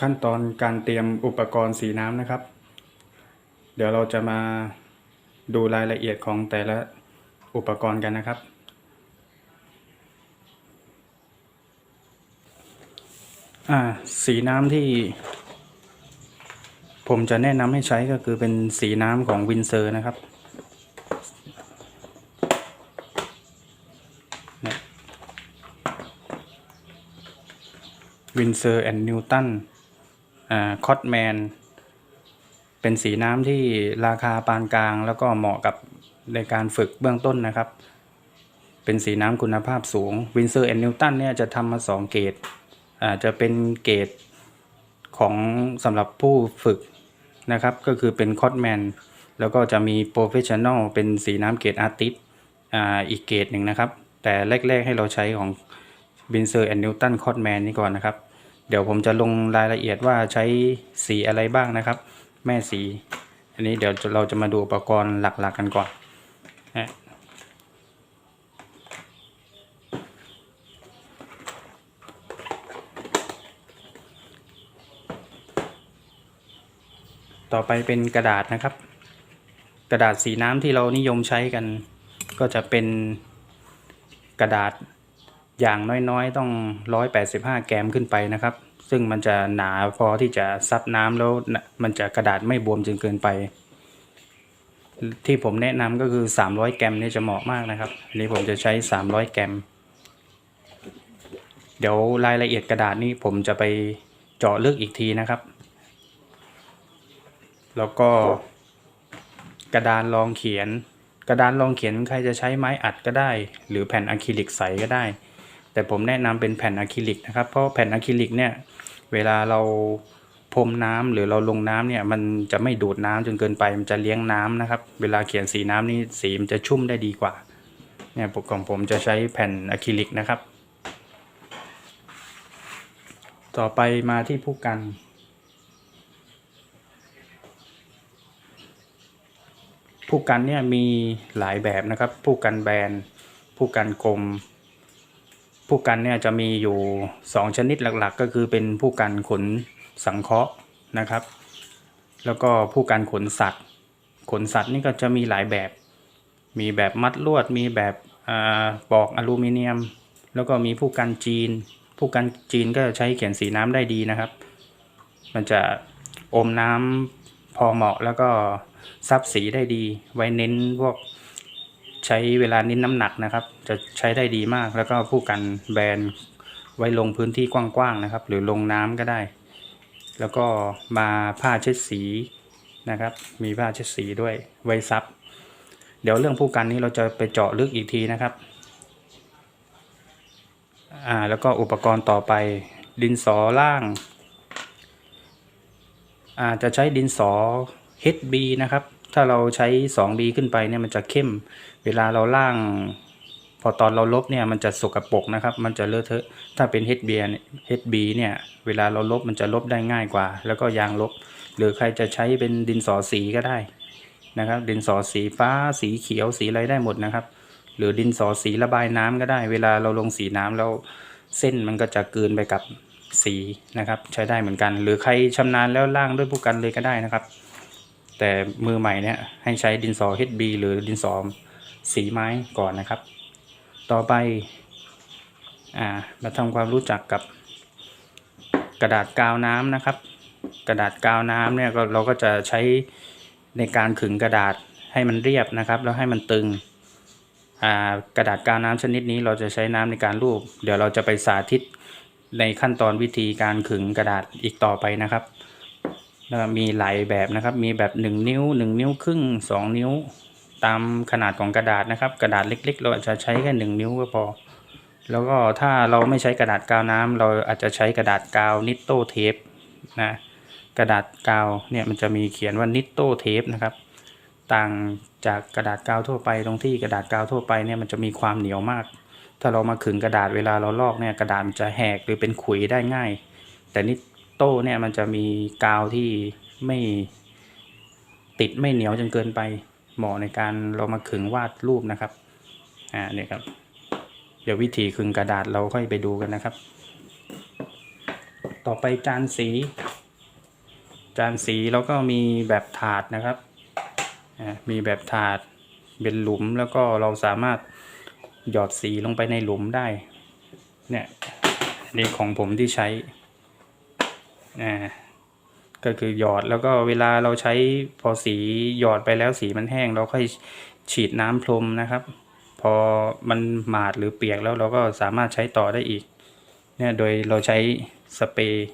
ขั้นตอนการเตรียมอุปกรณ์สีน้ำนะครับ เดี๋ยวเราจะมาดูรายละเอียดของแต่ละอุปกรณ์กันนะครับ สีน้ำที่ ผมจะแนะนำให้ใช้ก็คือเป็นสีน้ำของวินเซอร์นะครับ วินเซอร์แอนด์นิวตันอ่าคอตแมน เป็นสีน้ำที่ราคาปานกลาง แล้วก็เหมาะกับในการฝึกเบื้องต้นนะครับ เป็นสีน้ำคุณภาพสูงวินเซอร์แอนด์นิวตันเนี่ยจะทำมา 2 เกรดอ่าจะเป็นเกรดของสำหรับผู้ฝึกนะครับ ก็คือเป็นคอตแมน แล้วก็จะมีโปรเฟชชั่น a ลเป็นสีน้ำเกรดอาร์ติสอ่าอีกเกรดหนึ่งนะครับ แต่แรก ๆ ให้เราใช้ของบินเซอร์แอนนิวตันคอตแมนนี่ก่อนนะครับ เดี๋ยวผมจะลงรายละเอียดว่าใช้สีอะไรบ้างนะครับ แม่สี อันนี้เดี๋ยวเราจะมาดูอุปกรณ์หลักๆกันก่อนนะต่อไปเป็นกระดาษนะครับ กระดาษสีน้ำที่เรานิยมใช้กัน ก็จะเป็นกระดาษ อย่างน้อยๆ ต้อง 185 แกรมขึ้นไปนะครับ ซึ่งมันจะหนาพอที่จะซับน้ำแล้วมันจะกระดาษไม่บวมจนเกินไป ที่ผมแนะนำก็คือ 300 แกรมนี่จะเหมาะมากนะครับอันนี้ผมจะใช้ 300 แกรม เดี๋ยวรายละเอียดกระดาษนี่ผมจะไปเจาะลึกอีกทีนะครับ แล้วก็กระดานรองเขียน กระดานรองเขียนใครจะใช้ไม้อัดก็ได้ หรือแผ่นอะคริลิกใสก็ได้ แต่ผมแนะนำเป็นแผ่นอะคริลิกนะครับ เพราะแผ่นอะคริลิกเนี่ยเวลาเราพรมน้ำหรือเราลงน้ำเนี่ยมันจะไม่ดูดน้ำจนเกินไปมันจะเลี้ยงน้ำนะครับ เวลาเขียนสีน้ำนี่สีมันจะชุ่มได้ดีกว่าเนี่ยของผมจะใช้แผ่นอะคริลิกนะครับ ต่อไปมาที่ผู้กันผู้กันเนี่ยมีหลายแบบนะครับ ผู้กันแบนผู้กันกลม ผู้กันเนี่ยจะมีอยู่ 2 ชนิดหลักๆ ก็คือเป็นผู้กันขนสังเคราะห์นะครับ แล้วก็ผู้กันขนสัตว์ ขนสัตว์นี่ก็จะมีหลายแบบ มีแบบมัดลวด มีแบบอาปอกอลูมิเนียม แล้วก็มีผู้กันจีน ผู้กันจีนก็ใช้เขียนสีน้ำได้ดีนะครับ มันจะอมน้ำพอเหมาะแล้วก็ซับสีได้ดี ไว้เน้นพวก ใช้เวลานิ้นน้ำหนักนะครับ จะใช้ได้ดีมากแล้วก็ผู้กันแบนไว้ลงพื้นที่กว้างๆนะครับ หรือลงน้ำก็ได้ แล้วก็มาผ้าเช็ดสีนะครับ มีผ้าเช็ดสีด้วยไว้ซับเดี๋ยวเรื่องผู้กันนี้เราจะไปเจาะลึกอีกทีนะครับอ่าแล้วก็อุปกรณ์ต่อไปดินสอล่างอ่าจะใช้ดินสอ HB นะครับ ถ้าเราใช้ 2B ขึ้นไปเนี่ยมันจะเข้ม เวลาเราล่าง พอตอนเราลบเนี่ยมันจะสกปรกนะครับ มันจะเลอะเทอะ ถ้าเป็น HB เนี่ย HB เนี่ยเวลาเราลบมันจะลบได้ง่ายกว่า แล้วก็ยางลบ หรือใครจะใช้เป็นดินสอสีก็ได้นะครับ ดินสอสีฟ้าสีเขียวสีอะไรได้หมดนะครับ หรือดินสอสีระบายน้ำก็ได้ เวลาเราลงสีน้ำแล้วเส้นมันก็จะเกลืนไปกับสีนะครับ ใช้ได้เหมือนกัน หรือใครชำนาญแล้วล่างด้วยผู้กันเลยก็ได้นะครับ แต่มือใหม่เนี่ยให้ใช้ดินสอ HB หรือดินสอสีไม้ก่อนนะครับ ต่อไปอ่ามาทำความรู้จักกับกระดาษกาวน้ำนะครับ กระดาษกาวน้ำเนี่ยก็เราก็จะใช้ในการขึงกระดาษให้มันเรียบนะครับ แล้วให้มันตึงอ่ากระดาษกาวน้ำชนิดนี้เราจะใช้น้ำในการรูป เดี๋ยวเราจะไปสาธิตในขั้นตอนวิธีการขึงกระดาษอีกต่อไปนะครับ แล้วมีหลายแบบนะครับ มีแบบ 1 นิ้ว 1 นิ้วครึ่ง 2 นิ้ว ตามขนาดของกระดาษนะครับ กระดาษเล็ก ๆ เราอาจจะใช้แค่1นิ้วก็พอ แล้วก็ถ้าเราไม่ใช้กระดาษกาวน้ำเราอาจจะใช้กระดาษกาวนิตโตเทปนะกระดาษกาวเนี่ยมันจะมีเขียนว่านิตโตเทปนะครับ ต่างจากกระดาษกาวทั่วไปตรงที่กระดาษกาวทั่วไปเนี่ยมันจะมีความเหนียวมาก ถ้าเรามาขึงกระดาษเวลาเราลอกเนี่ยกระดาษมันจะแหกหรือเป็นขุยได้ง่าย แต่นิ โต้เนี่ยมันจะมีกาวที่ไม่ติดไม่เหนียวจนเกินไปเหมาะในการเรามาขึงวาดรูปนะครับอ่าเนี่ยครับ เดี๋ยววิธีขึงกระดาษเราค่อยไปดูกันนะครับ ต่อไปจานสี จานสีแล้วก็มีแบบถาดนะครับอ่ามีแบบถาดเป็นหลุมแล้วก็เราสามารถหยอดสีลงไปในหลุมได้ เนี่ยนี่ของผมที่ใช้ อ่าก็คือหยอดแล้วก็เวลาเราใช้พอสีหยอดไปแล้วสีมันแห้ง เราค่อยฉีดน้ำพรมนะครับ พอมันหมาดหรือเปียกแล้วเราก็สามารถใช้ต่อได้อีกเนี่ยโดยเราใช้สเปรย์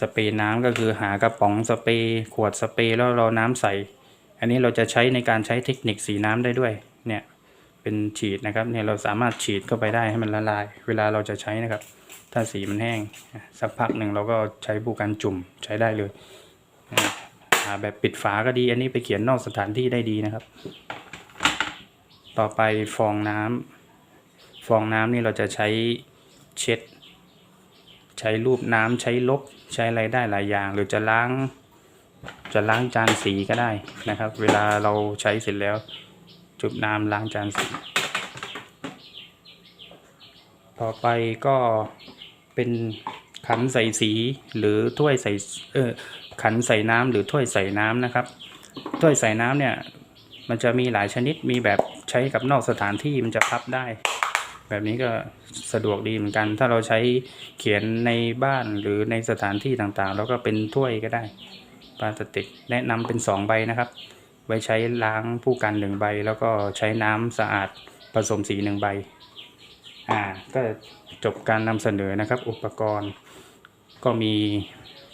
สเปรย์น้ำก็คือหากระป๋องสเปรย์ขวดสเปรย์แล้วเราน้ำใส่ อันนี้เราจะใช้ในการใช้เทคนิคสีน้ำได้ด้วยเนี่ยเป็นฉีดนะครับเนี่ยเราสามารถฉีดเข้าไปได้ให้มันละลาย เวลาเราจะใช้นะครับ ถ้าสีมันแห้ง สักพักหนึ่งเราก็ใช้ผู้กันจุ่มใช้ได้เลยแบบปิดฝาก็ดี อันนี้ไปเขียนนอกสถานที่ได้ดีนะครับ ต่อไปฟองน้ำฟองน้ำนี่เราจะใช้เช็ด ใช้รูปน้ำใช้ลบใช้อะไรได้หลายอย่าง หรือจะล้าง จะล้างจานสีก็ได้นะครับ เวลาเราใช้เสร็จแล้ว จุบน้ำล้างจานสีต่อไปก็ เป็นขันใส่สีหรือถ้วยใส่เออขันใส่น้ำหรือถ้วยใส่น้ำนะครับ ถ้วยใส่น้ำเนี่ยมันจะมีหลายชนิดมีแบบใช้กับนอกสถานที่มันจะพับได้ แบบนี้ก็สะดวกดีเหมือนกัน ถ้าเราใช้เขียนในบ้านหรือในสถานที่ต่างๆ แล้วก็เป็นถ้วยก็ได้พลาสติกแนะนำเป็นสองใบนะครับ ไว้ใช้ล้างผู้กันหนึ่งใบ แล้วก็ใช้น้ำสะอาดผสมสีหนึ่งใบ อ่าก็จบการนำเสนอนะครับ อุปกรณ์ก็มี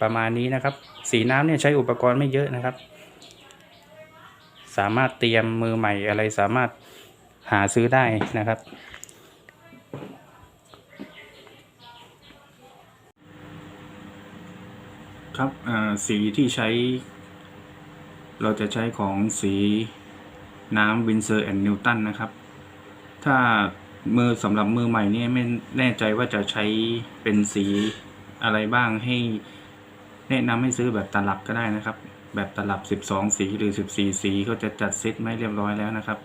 ประมาณนี้นะครับ สีน้ำเนี่ยใช้อุปกรณ์ไม่เยอะนะครับ สามารถเตรียมมือใหม่อะไรสามารถหาซื้อได้นะครับ ครับอ่าสีที่ใช้ เราจะใช้ของสีน้ำวินเซอร์แอนด์นิวตันนะครับ ถ้า มือสำหรับมือใหม่เนี่ยไม่แน่ใจว่าจะใช้เป็นสีอะไรบ้างให้ แนะนำให้ซื้อแบบตลับก็ได้นะครับ แบบตลับ 12 สีหรือ 14 สีเขาจะจัดเซตไม่เรียบร้อยแล้วนะครับ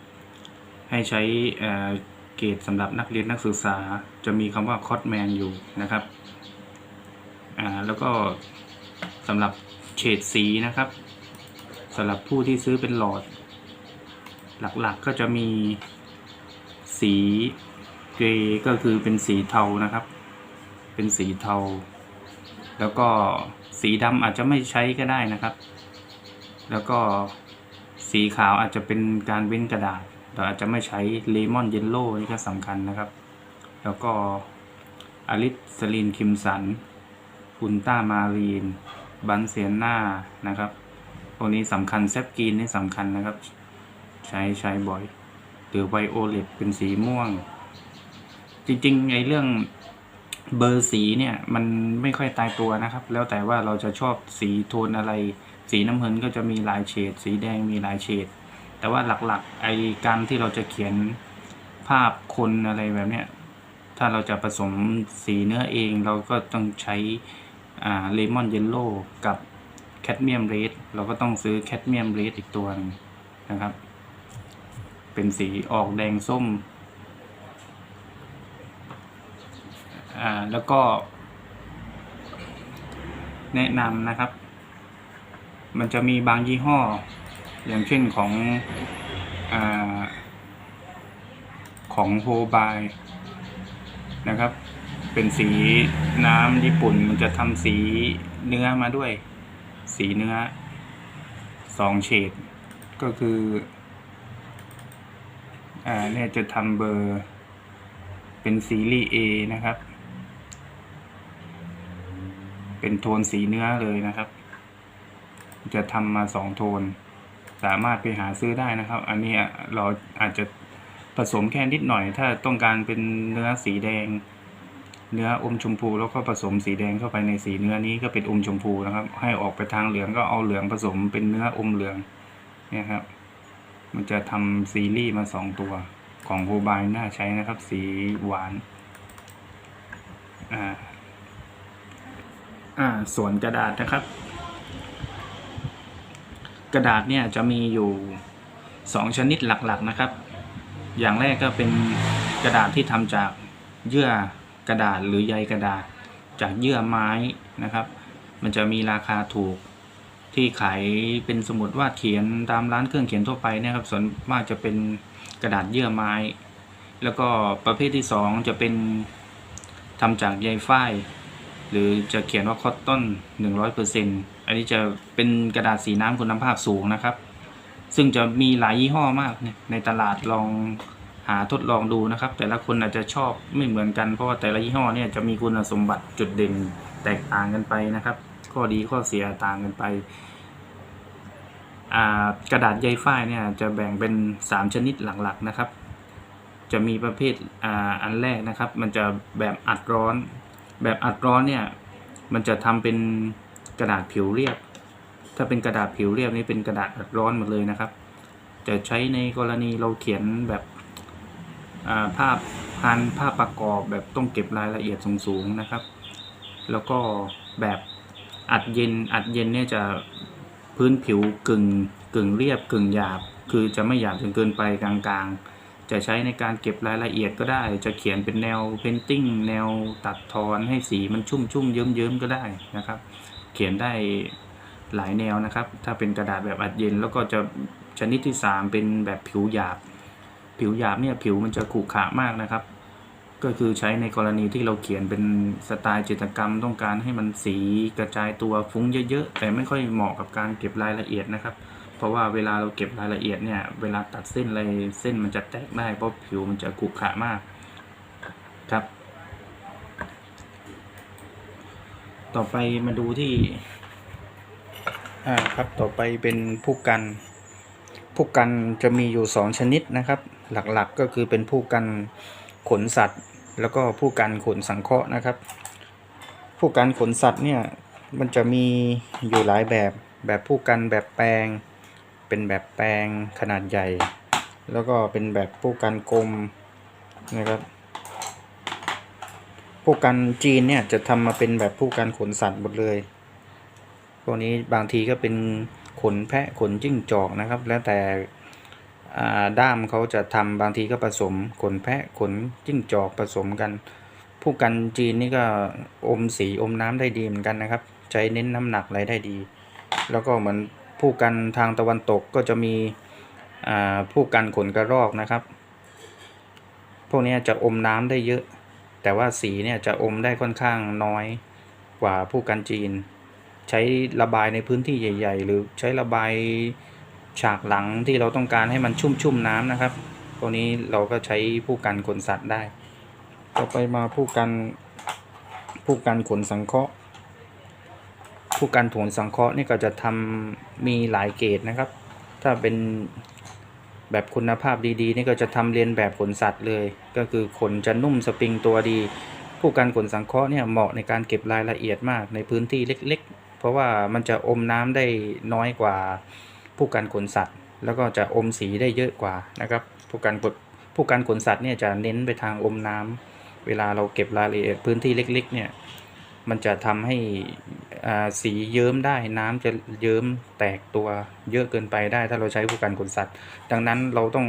ให้ใช้เกรดสำหรับนักเรียนนักศึกษาจะมีคำว่าคอ t แมนอยู่นะครับอ่าแล้วก็สำหรับเฉดสีนะครับสำหรับผู้ที่ซื้อเป็นหลอด หลักๆก็จะมีสี เกรย์ก็คือเป็นสีเทานะครับ เป็นสีเทา แล้วก็สีดำอาจจะไม่ใช้ก็ได้นะครับ แล้วก็สีขาวอาจจะเป็นการเว้นกระดาษ เราอาจจะไม่ใช้เลมอนเยลโล่นี่ก็สำคัญนะครับ แล้วก็อลิสลีนคิมสันอุลต้ามารีน บันเซียนานะครับพวนี้สำคัญแซฟกีนนี่สำคัญนะครับ ใช้ใช้บ่อย หรือไวโอเลตเป็นสีม่วง จริงๆไอ้เรื่องเบอร์สีเนี่ย มันไม่ค่อยตายตัวนะครับ แล้วแต่ว่าเราจะชอบสีโทนอะไร สีน้ำเงินก็จะมีหลายเฉด สีแดงมีหลายเฉด แต่ว่าหลักๆไอการที่เราจะเขียนภาพคนอะไรแบบเนี้ยถ้าเราจะผสมสีเนื้อเองเราก็ต้องใช้อ่าเลมอนเยลโล่กับแคดเมียมเรดเราก็ต้องซื้อแคดเมียมเรดอีกตัวหนึงนะครับ เป็นสีออกแดงส้ม อ่าแล้วก็ แนะนำนะครับ มันจะมีบางยี่ห้อ อย่างเช่นของอของโฮบายนะครับ เป็นสีน้ำญี่ปุ่น มันจะทำสีเนื้อมาด้วย สีเนื้อสองเฉดก็คืออ่าเนี่ยจะทำเบอร์ เป็นซีรีส์ A นะครับ เป็นโทนสีเนื้อเลยนะครับ จะทำมาสองโทน สามารถไปหาซื้อได้นะครับ อันนี้เราอาจจะผสมแค่นิดหน่อย ถ้าต้องการเป็นเนื้อสีแดง เนื้ออมชมพูแล้วก็ผสมสีแดงเข้าไปในสีเนื้อนี้ก็เป็นอมชมพูนะครับ ให้ออกไปทางเหลืองก็เอาเหลืองผสมเป็นเนื้ออมเหลืองเนี่ยครับ มันจะทำซีรีส์มาสองตัวของโฮบายน่าใช้นะครับ สีหวานอ่า อ่าส่วนกระดาษนะครับ กระดาษเนี่ยจะมีอยู่สองชนิดหลักๆนะครับ อย่างแรกก็เป็นกระดาษที่ทำจากเยื่อกระดาษหรือใยกระดาษ จากเยื่อไม้นะครับ มันจะมีราคาถูกที่ขายเป็นสมุดวาดเขียนตามร้านเครื่องเขียนทั่วไปนะครับ ส่วนมากจะเป็นกระดาษเยื่อไม้ แล้วก็ประเภทที่สองจะเป็นทำจากใยฝ้าย หรือจะเขียนว่าคอตตอน100%อันนี้จะเป็นกระดาษสีน้ำคุณภาพสูงนะครับ ซึ่งจะมีหลายยี่ห้อมากเนี่ยในตลาดลองหาทดลองดูนะครับ แต่ละคนอาจจะชอบไม่เหมือนกันเพราะว่าแต่ละยี่ห้อเนี่ยจะมีคุณสมบัติจุดเด่นแตกต่างกันไปนะครับ ข้อดีข้อเสียต่างกันไปกระดาษใยฝ้ายเนี่ยจะแบ่งเป็น 3 ชนิดหลักๆนะครับ จะมีประเภทออันแรกนะครับ มันจะแบบอัดร้อน แบบอัดร้อนเนี่ยมันจะทำเป็นกระดาษผิวเรียบ ถ้าเป็นกระดาษผิวเรียบนี่เป็นกระดาษอัดร้อนหมดเลยนะครับ จะใช้ในกรณีเราเขียนแบบภาพพันภาพประกอบแบบต้องเก็บรายละเอียดสูงๆนะครับ แล้วก็แบบอัดเย็นอัดเย็นเนี่ยจะพื้นผิวกึ่งกึ่งเรียบกึ่งหยาบ คือจะไม่หยาบจนเกินไปกลางๆ จะใช้ในการเก็บรายละเอียดก็ได้ จะเขียนเป็นแนวเพนติ้งแนวตัดทอนให้สีมันชุ่มชุ่มเยิ้มเยิ้มก็ได้นะครับ เขียนได้หลายแนวนะครับ ถ้าเป็นกระดาษแบบอัดเย็น แล้วก็จะชนิดที่ 3 เป็นแบบผิวหยาบ ผิวหยาบเนี่ยผิวมันจะขรุขระมากนะครับ ก็คือใช้ในกรณีที่เราเขียนเป็นสไตล์จิตรกรรมต้องการให้มันสีกระจายตัวฟุ้งเยอะๆ แต่ไม่ค่อยเหมาะกับการเก็บรายละเอียดนะครับ ราะว่าเวลาเราเก็บรายละเอียดเนี่ย เวลาตัดเส้นอะไรเส้นมันจะแตกได้เพราะผิวมันจะขรุขระมากครับ ต่อไปมาดูที่อ่าครับต่อไปเป็นผู้กัน ผู้กันจะมีอยู่สองชนิดนะครับ หลักๆก็คือเป็นผู้กันขนสัตว์ แล้วก็ผู้กันขนสังเคราะห์นะครับ ผู้กันขนสัตว์เนี่ยมันจะมีอยู่หลายแบบแบบผู้กันแบบแปลง เป็นแบบแปลงขนาดใหญ่ แล้วก็เป็นแบบผู้กันกลมนะครับผู้กันจีนเนี่ยจะทำมาเป็นแบบผู้กันขนสัตว์หมดเลย พวกนี้บางทีก็เป็นขนแพะขนจิ้งจอกนะครับ แล้วแต่ด้ามเขาจะทำบางทีก็ผสมขนแพะขนจิ้งจอกผสมกัน ผู้กันจีนนี่ก็อมสีอมน้ำได้ดีเหมือนกันนะครับ ใช้เน้นน้ำหนักอะไรได้ดี แล้วก็เหมือน ผู้กันทางตะวันตกก็จะมีผู้กันขนกระรอกนะครับ พวกนี้จะอมน้ำได้เยอะ แต่ว่าสีเนี่ยจะอมได้ค่อนข้างน้อยกว่าผู้กันจีน ใช้ระบายในพื้นที่ใหญ่ ๆ หรือใช้ระบายฉากหลังที่เราต้องการให้มันชุ่มๆน้ำนะครับ ตัวนี้เราก็ใช้ผู้กันขนสัตว์ได้ ต่อไปมาผู้กันผู้กันขนสังเคราะห์ ผู้กันขนสังเคราะห์นี่ก็จะทำมีหลายเกรดนะครับ ถ้าเป็นแบบคุณภาพดีๆ นี่ก็จะทำเรียนแบบขนสัตว์เลย ก็คือขนจะนุ่มสปริงตัวดี ผู้กันขนสังเคราะห์เนี่ยเหมาะในการเก็บรายละเอียดมากในพื้นที่เล็ก ๆ เพราะว่ามันจะอมน้ำได้น้อยกว่าผู้กันขนสัตว์ แล้วก็จะอมสีได้เยอะกว่านะครับ ผู้กันขนผู้กันขนสัตว์เนี่ยจะเน้นไปทางอมน้ำเวลาเราเก็บรายละเอียดพื้นที่เล็ก ๆ เนี่ยมันจะทำให้ สีเยิ้มได้น้ำจะเยิ้มแตกตัวเยอะเกินไปได้ ถ้าเราใช้ผู้กันขนสัตว์ ดังนั้นเราต้อง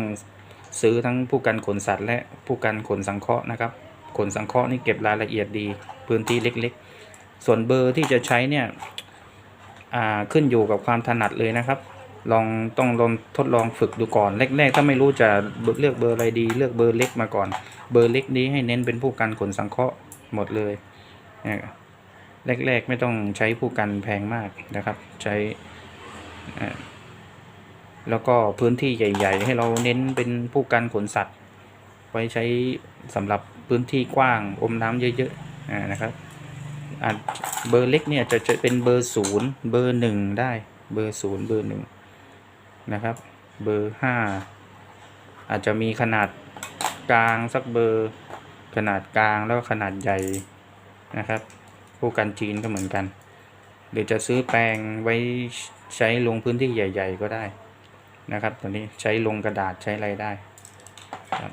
ซื้อทั้งผู้กันขนสัตว์ และผู้กันขนสังเคราะห์นะครับขนสังเคราะห์นี่เก็บรายละเอียดดีพื้นที่เล็กๆ ส่วนเบอร์ที่จะใช้เนี่ยขึ้นอยู่กับความถนัดเลยนะครับ ลองต้องลองทดลองฝึกดูก่อนแรกๆ ถ้าไม่รู้จะเลือกเบอร์อะไรดี เลือกเบอร์เล็กมาก่อน เบอร์เล็กนี้ให้เน้นเป็นผู้กันขนสังเคราะห์หมดเลยเนี่ย แรก ๆ ไม่ต้องใช้ผู้กันแพงมากนะครับ ใช้แล้วก็พื้นที่ใหญ่ ๆ ให้เราเน้นเป็นผู้กันขนสัตว์ ไว้ใช้สำหรับพื้นที่กว้างอมน้ำเยอะๆนะครับอ่าเบอร์เล็กเนี่ยจะจะเป็นเบอร์ศูนย์เบอร์หนึ่งได้เบอร์ศูนย์เบอร์หนึ่งนะครับเบอร์ห้าอาจจะมีขนาดกลางสักเบอร์ขนาดกลางแล้วก็ขนาดใหญ่นะครับ คู่กันจีนก็เหมือนกัน หรือจะซื้อแปลงไว้ใช้ลงพื้นที่ใหญ่ ๆ ก็ได้นะครับตัวนี้ใช้ลงกระดาษใช้อะไรได้ครับ